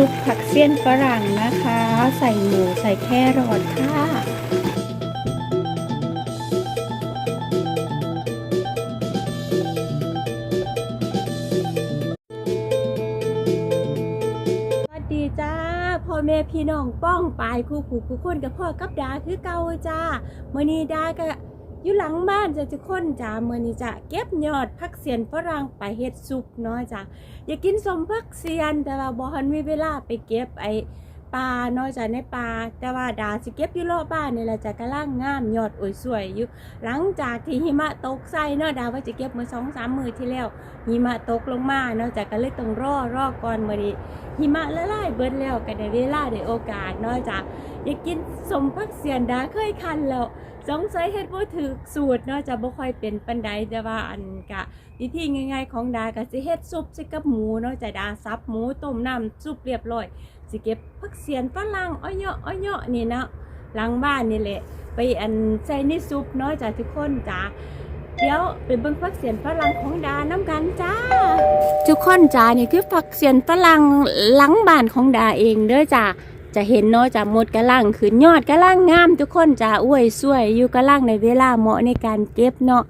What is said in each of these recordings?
ซุปผักเสี้ยนฝรั่งนะคะ ใส่หมูใส่แครอทค่ะสวัสดีจ้าพ่อแม่พี่น้องป้องปายคู่ขู่คู่คนกับพ่อกับดาคือเก่าจ้าเมื่อนี้ดาก็ อยู่หลังบ้านจะทุกคนจ้าเมื่อนี้จะเก็บยอดผักเสียนฝรั่งไปเฮ็ดซุปเนาะจ้าอยากกินสมผักเสียนแต่ว่าบ่ฮันมีเวลาไปเก็บไอ ปลาเนาะจ้าในปลาแต่ว่าดาสิเก็บอยู่รอบบ้านนี่แหละจ้ะกำลังงามยอดโอ้ยสวยอยู่ หลังจากที่หิมะตกใส่เนาะดาว่าจะเก็บเมื่อสองสามมือที่แล้วหิมะตกลงมาเนาะจ้ะก็เลยต้องรอรอก่อนมื้อนี้หิมะละลายเบิดแล้วก็ได้เวลาได้โอกาสเนาะจ้ะอยากกินสมพักเสียนดาเคยคันแล้วสงสัยเฮ็ดบ่ถูกสูตรเนาะจะบ่ค่อยเป็นปานใดแต่ว่าอันกะวิธีง่ายๆของดาก็สิเฮ็ดซุปส่กับหมูเนาะจะดาซับหมูต้มน้ำซุปเรียบร้อย สิเก็บผักเสียนฝรั่งอ้อยๆอ้อยๆนี่นะหลังบ้านนี่แหละ ไปอันใส่ในซุปเนาะจ้ะทุกคนจ้ะเดี๋ยวไปเบิ่งผักเสียนฝรั่งของดาน้ำกันจ้า ทุกคนจ้านี่คือฝักเสียนฝรั่งหลังบ้านของดาเองเด้อจ้าจะเห็นเนาะจ้าหมดกระลังขึ้นยอดกระลังงาม ทุกคนจ้าอ้วยสวยอยู่กระลังในเวลาเหมาะในการเก็บเนาะ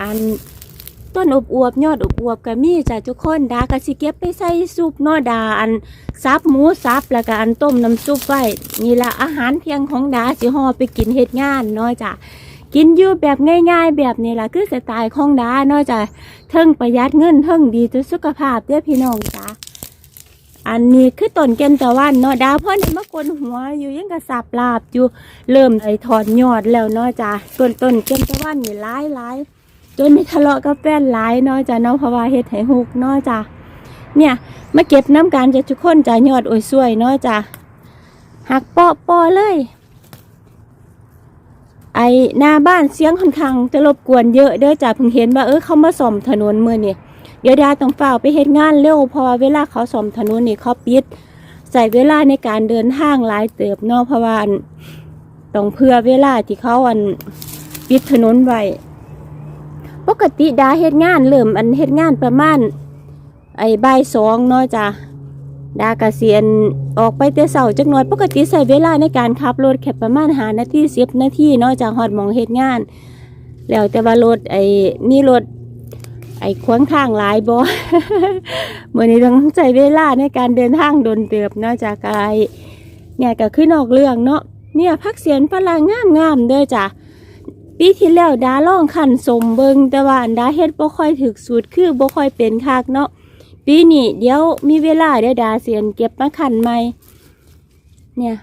อัน ต้นอบอวบยอดอบอวบก็มีจ้าทุกคนดาก็สิเก็บไปใส่ซุปนาะดาอันซับหมูซับแล้วก็อันต้มน้ำซุปไว้นี่ละอาหารเพียงของดาสิห่อไปกินเฮ็ดงานเนาะจ้ากินอยู่แบบง่ายๆ แบบนี้ล่ะคือสไตล์ของดาเนาะจ้าเทิงประหยัดเงินเทิงดีต่อสุขภาพเด้อพี่น้องจ้าอันนี้คือต้นแกนตะวันเนาะดาวพ่อนี่มากวนหัวอยู่ยังกระสับลาบอยู่เริ่มไอถอนยอดแล้วเนาะจ้าต้นต้นแกนตะวันนี่หลายหลาย จนมีทะเลาะกับแฟนหลายเนาะจ้าเนาะเพราะว่าเฮ็ดให้ฮุกเนาะจ้าเนี่ยมาเก็บน้ำการจะทุกคนจ้ายอดโอ้ยสวยเนาะจ้าหักปาะปอเลย ไอหน้าบ้านเสียงค่อนข้างจะรบกวนเยอะเด้อจ้าเพิ่งเห็นว่าเออเขามาซ่อมถนนเมื่อนี่เดี๋ยวดาต้องเฝ่าไปเฮ็ดงานเร็วเพราะเวลาเขาซ่อมถนนนี่เขาปิดใส่เวลาในการเดินทางหลายเติบเนาะเพราะว่าอันต้องเพื่อเวลาที่เขาอันปิดถนนไว้ ปกติดาเฮ็ดงานเริ่มอันเฮ็ดงานประมาณ ไอ้บ่ายสองเนาะจ้าดากเสียนออกไปแต่เสาจักหน่อยปกติใส่เวลาในการขับรถแค่ประมาณหานาทีสิบนาทีเนาะจากฮอดมองเฮ็ดงาน แล้วแต่ว่ารถไอ้นี่รถไอ้ขวางทางหลายบ่เมื่อนี้ต้องใช้เวลาในการเดินทางโดนเติบเนาะจากไอ้เนี่ยก็ขึ้นออกเรื่องเนาะเนี่ยพักเสียนฝรั่งงามงามเด้อจ้ะ ปีที่แล้วดาล่องขันสมเบิงแต่ว่าดาเฮ็ดบ่ค่อยถึกสูตรคือบ่ค่อยเป็นคักเนาะปีนี้เดี๋ยวมีเวลาเดี๋ยวดาเสียนเก็บมาขันใหม่ เนี่ย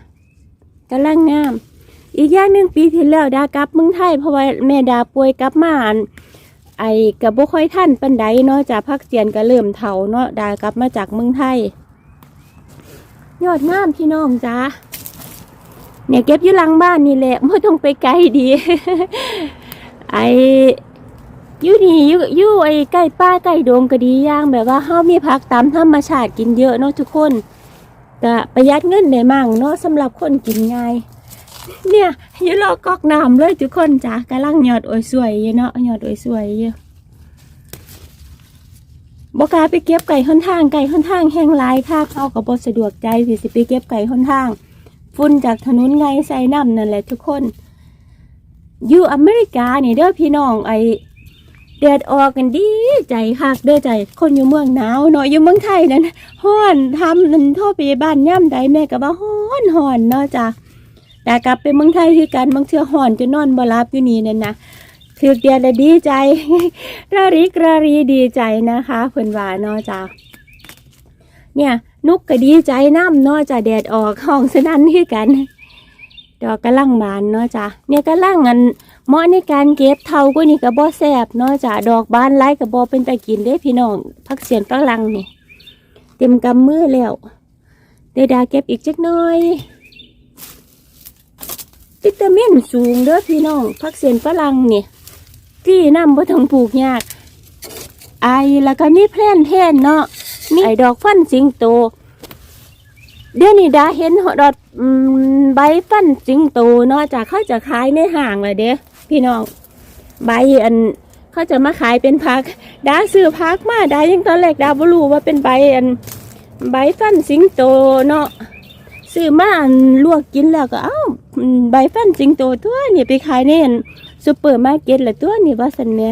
กำลังงาม อีกอย่างหนึ่งปีที่แล้วดากลับเมืองไทยเพราะว่าแม่ดาป่วยกลับมาอันไอ้กับบ่ค่อยท่านปันใดเนาะจากพักเจียนก็เริ่มเฒ่าเนาะดากลับมาจากเมืองไทย ยอดงามพี่น้องจ้า เนี่ยเก็บอยู่หลังบ้านนี่แหละไม่ต้องไปไกลดีไอ้อยู่นี่อยู่อยู่ไอ้ใกล้ป้าใกล้โดงก็ดีย่างแบบว่าเฮามีผักตามธรรมชาติกินเยอะเนาะทุกคนก็ประหยัดเงินได้มั่งเนาะสำหรับคนกินง่ายเนี่ยอยู่รอกอกน้ำเลยทุกคนจ้ะกำลังหยอดโอ้ยสวยเนาะหยอดโอ้ยสวยอยู่บอกาไปเก็บไก่ค่อนทางไก่ค่อนทางแห้งลายค่ะเขากับบสะดวกใจสิสิไปเก็บไก่ค่อนทาง ฝุ่นจากถนนไงใส่น้ำนั่นแหละทุกคน อยู่อเมริกานี่เด้อพี่น้องไอแดดออกกันดีใจคักเด้อใจ คนอยู่เมืองหนาวเนาะอยู่เมืองไทยนั้นฮ้อนทำนั่นทษไปบ้านย่ำใดแม่ก็ว่าฮ้อนฮ้อนเนาะจ้ะแต่กลับไปเมืองไทยคือกันบางเทื่อห่อนจนนอนบ่หลับอยู่นี่นั่นนะถือเดียดดีใจระริกระรีดีใจนะคะเพิ่นว่าเนาะจ้าเนี่ย นุกก็ดีใจน้ำเนาะจ้าแดดออกห้องสนั่นคือกัน ดอกกระลังบานเนาะจ้าเนี่ยกระลังอันเหมาะในการเก็บเท่าก็นี่ก็บ่แสบเนาะจ้าดอกบานไร้ก็บ่เป็นตะกินเด้พี่น้องพักเสียนฝรั่งนี่เต็มกำมือแล้วเดดาเก็บอีกจักหน่อยวิตามินสูงเด้อพี่น้องผักเสียนฝรั่งนี่ที่น้ำบ่ต้องปลูกยากไอแล้วก็มีแพลนแทนเนาะ ไอดอกฟันสิงโต เดี๋ยวนี้ดาเห็นดอกใบฟันสิงโตเนาะจากเขาจะขายในห้างเลยเด้พี่น้องใบอันเขาจะมาขายเป็นพักดาซื้อพักมาดายังตอนแรกดาบ่รู้ว่าเป็นใบอันใบฟันสิงโตเนาะซื้อมาอันลวกกินแล้วก็เอ้าใบฟันสิงโตตัวนี่ไปขายในอันซูเปอร์มาร์เก็ตละตัวนี่ว่าสันแหม่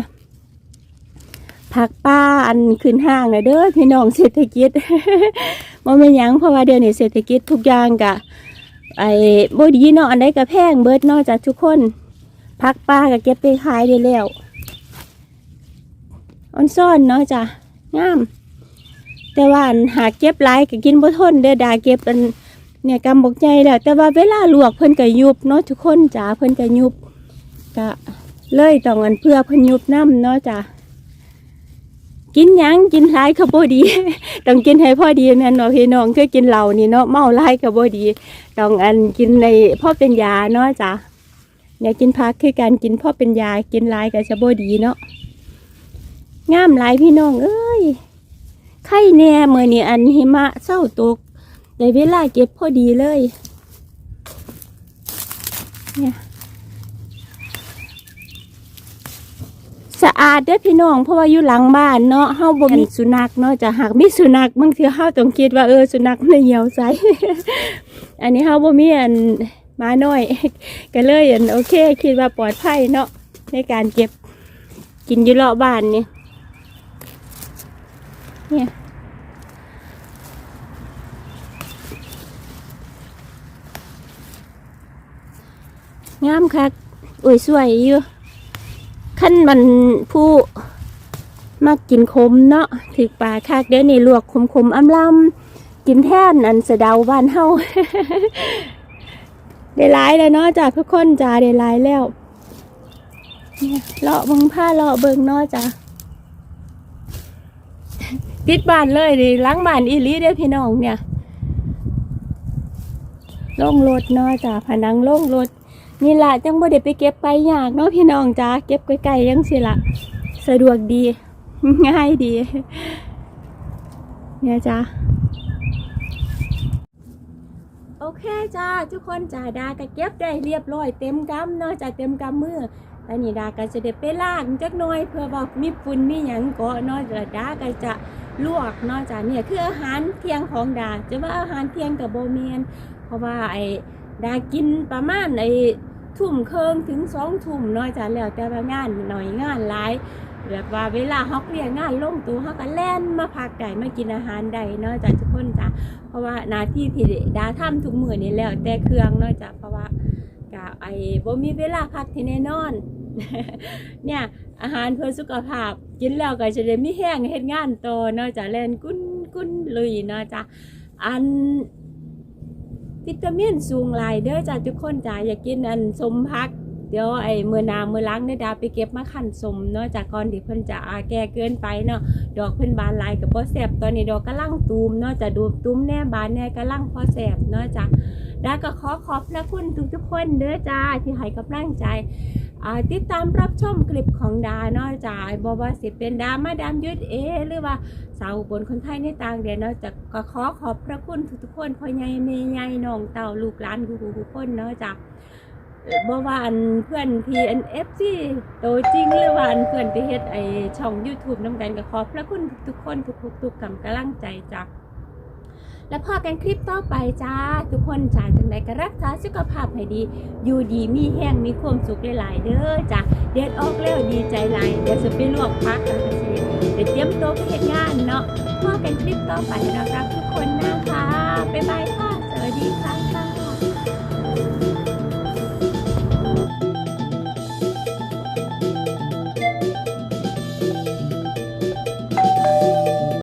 ผักป้าอันขึ้นห้างนะเด้อพี่น้องเศรษฐกิจบ่แม่ยั้งเพราะว่าเดี๋ยวนี้เศรษฐกิจทุกอย่างกะไอ้บดีเนาะอันใดก็แพงเบิดนาะจากทุกคนผักป้าก็เก็บไปขายได้แล้วออนซ่อนเนาะจ้ะงาม แต่ว่าหากเก็บหลายก็กินบ่ทนเด้อดาเก็บอันเนี่ยกำบกใจแล้ว แต่ว่าเวลาลวกเพิ่นก็ยุบเนาะทุกคนจ้าเพิ่นก็ยุบก็เลยต้องอันเพื่อเพิ่นยุบน้ำเนาะจ้า กินหยังกินหลายก็บ่ดี ต้องกินให้พอดีแม่นเนาะพี่น้องคือกินเหล้านี่เนาะเมาหลายก็บ่ดี ต้องอันกินในพ่อเป็นยาเนาะจ้าอย่ากินพักคือการกินพ่อเป็นยากินหลายก็จะบ่ดีเนาะงามหลายพี่น้องเอ้ยไข่แน่เมื่อนี้อันหิมะเศร้าตกได้เวลาเก็บพอดีเลย เนี่ย สะอาดเด้อพี่น้องเพราะว่าอยู่หลังบ้านเนาะเฮาบ่มีสุนัขเนาะจะหากมีสุนัขบางทีเฮาต้องคิดว่าเออสุนัขมันเหี่ยวใสอันนี้เฮาบ่มีอันหมาน้อยก็เลยอันโอเค คิดว่าปลอดภัยเนาะในการเก็บกินอยู่รอบบ้านเนี่ยเนี่ยงามคักอุ้ยสวยอยู่ ขั้นมันผู้มากินคมเนาะถือปลาคักเดี๋ยวนี้ลวกคมคมๆอ้ำลำกินแท่นอันสะเดาบ้านเฮาได้หลายแล้วเนาะจ้าทุกคนจ้าได้หลายแล้วเนี่ยลาะบิงผ้าเลาะเบิงเนาะจ้าติดบ้านเลยดิล้างบ้านอีลีเด้พี่น้องเนี่ยล่งรถเนาะจ้าผนังล่งรถ นี่ล่ะจังบ่ได้ไปเก็บไปยากเนาะพี่น้องจ้าเก็บไกลๆยังสิละสะดวกดี ง่ายดี เนี่ยจ้าโอเคจ้าทุกคนจ้าดาก็เก็บได้เรียบร้อยเต็มกำเนาะจ้าเต็มกำมืออันนี้ดาก็จะได้ไปลางจักหน่อยเพื่อว่ามีฝุ่นมีหยังกาะเนาะแล้วดาก็จะลวกเนาะจ้ะเนี่ยคืออาหารเที่ยงของดาจะว่าอาหารเที่ยงกับโบเมนเพราะว่าไอ้ดากินประมาณไอ้ ทุ่มเคิงถึงสองทุ่มเนาะจ้ะแล้วแต่ว่างานหน่อยงานหลายแบบว่าเวลาฮอกเรียงงานลงตัวเขาก็แล่นมาพักได้มากินอาหารได้เนาะจ้ะทุกคนจ้ะเพราะว่าหนาที่ที่ดาทำทุกมือนี่แล้วแต่เครื่องเนาะจ้ะเพราะว่าก็ไอ้บ่มีเวลาพักที่แน่นอน เนี่ยอาหารเพื่อสุขภาพ กินแล้วก็จะได้มีแห้งเฮ็ดงานโต่อเนาะจ้ะเล่นกุ้นกุ้นลุยเนาะจ้ะอัน วิตามินสูงหลายเด้อจ้าทุกคนจ้าอยากกินอันสมพัก เดี๋ยวไอ้มือนามือล้างเนี่ยดาไปเก็บมาขันสมเนาะจากก่อนที่เพิ่นจะอาแก่เกินไปเนาะดอกเพิ่นบานลายกับพ่อแสบตอนนี้ดอกกำลังตูมเนาะจะดูตูมแน่บานแน่กำลังพอแสบเนาะจ้ะดาก็ขอขอบพระคุณทุกทุกคนเด้อจ้าที่ให้กำลังใจ ติดตามรับชมคลิปของดาเนาะจ้าบอว่าสิเป็นดามาดามยุดเอ หรือว่าสาวบนคนไทยในต่างแดนเนาะจะก็ขอขอบพระคุณทุกทุกๆคนพ่อใหญ่แม่ใหญ่น้องเต่าลูกหลานทุกๆคนเนาะจ้าบวานเพื่อนทีเอ็นเอฟซีโตจริงหรือวันเพื่อนที่เฮ็ดไอช่อง YouTube น้ำกันก็ขอบพระคุณทุกคนทุกๆๆกำลังใจจ้า แล้วพอกันคลิปต่อไปจ้า ทุกคนจ้าจังใดก็รักษาสุขภาพให้ดี อยู่ดีมีแห้งมีความสุขหลาย ๆ เด้อจ้าเด็ดออกแล้วดีใจหลายเดี๋ยวจะไปลวกพักกันสิเดี๋ยวเตรียมตัวไปเฮ็ดงานเนาะพอกันคลิปต่อไปนะครักทุกคนนะคะบ๊ายบายค่ะสวัสดีค่ะ